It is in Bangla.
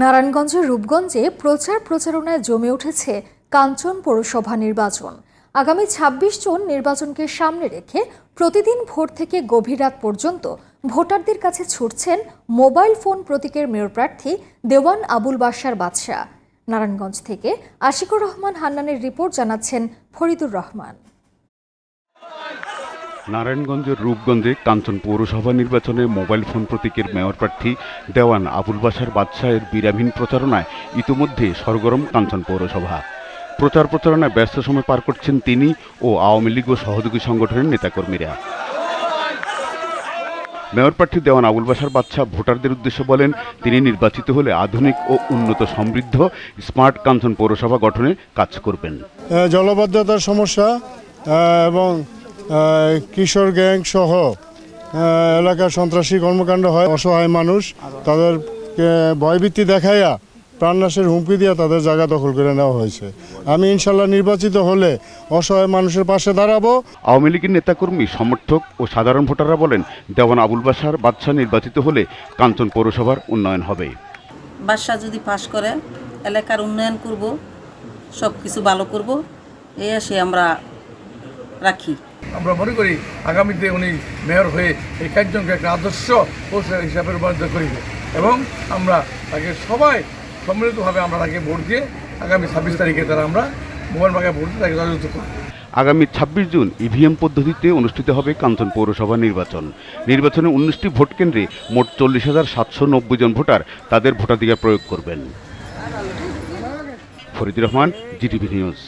নারায়ণগঞ্জের রূপগঞ্জে প্রচার প্রচারণায় জমে উঠেছে কাঞ্চন পৌরসভা নির্বাচন। আগামী ২৬ জুন নির্বাচনকে সামনে রেখে প্রতিদিন ভোর থেকে গভীর রাত পর্যন্ত ভোটারদের কাছে ছুটছেন মোবাইল ফোন প্রতীকের মেয়র প্রার্থী দেওয়ান আবুল বাশার বাদশাহ। নারায়ণগঞ্জ থেকে আশিকুর রহমান হান্নানের রিপোর্ট জানাচ্ছেন ফরিদুর রহমান। নারায়ণগঞ্জের রূপগঞ্জে কাঞ্চন পৌরসভা নির্বাচনে মোবাইল ফোন প্রতীকের মেয়র প্রার্থী দেওয়ান আবুল বাসার বাদশাহের বিরামহীন প্রচারণায় ইতোমধ্যে সরগরম কাঞ্চন পৌরসভা। প্রচার প্রচারণায় ব্যস্ত সময় পার করছেন তিনি ও আওয়ামী লীগ ও সহযোগী সংগঠনের নেতাকর্মীরা। মেয়র প্রার্থী দেওয়ান আবুল বাসার বাদশাহ ভোটারদের উদ্দেশ্যে বলেন, তিনি নির্বাচিত হলে আধুনিক ও উন্নত সমৃদ্ধ স্মার্ট কাঞ্চন পৌরসভা গঠনে কাজ করবেন। জলবদ্ধতার সমস্যা এবং কিশোর গ্যাং সহ এলাকার সন্ত্রাসী কর্মকাণ্ড হয় অসহায় মানুষ তাদের ভয়ভীতি দেখাইয়া প্রাণনাশের হুমকি দিয়ে তাদের জায়গা দখল করে নেওয়া হয়েছে। আমি ইনশাল্লাহ নির্বাচিত হলে অসহায় মানুষের পাশে দাঁড়াবো। আওয়ামী লীগের নেতাকর্মী সমর্থক ও সাধারণ ভোটাররা বলেন দেওয়ান আবুল বাসার বাদশাহ নির্বাচিত হলে কাঞ্চন পৌরসভার উন্নয়ন হবে। বাদশাহ যদি পাশ করে এলাকার উন্নয়ন করব সব কিছু ভালো করব এই আসে আমরা রাখি। আমরা মনে করি আগামীতে উনি মেয়র হয়ে এই কার্যক্রমকে একটা আদর্শ পৌরসভা হিসাবে রূপান্তরিত করিবে। এবং আমরা তাকে সবাই সম্মিলিতভাবে আমরা তাকে ভোট দিয়ে আগামী ছাব্বিশ তারিখে তারা আমরা মোবাইল বাগায় ভোট দিয়ে তাকে জয়যুক্ত করব। আগামী ছাব্বিশ জুন ইভিএম পদ্ধতিতে অনুষ্ঠিত হবে কাঞ্চন পৌরসভা নির্বাচন। নির্বাচনে উনিশটি ভোট কেন্দ্রে মোট চল্লিশ হাজার সাতশো নব্বই জন ভোটার তাদের ভোটাধিকার প্রয়োগ করবেন। Faridur Rahman, GTV news.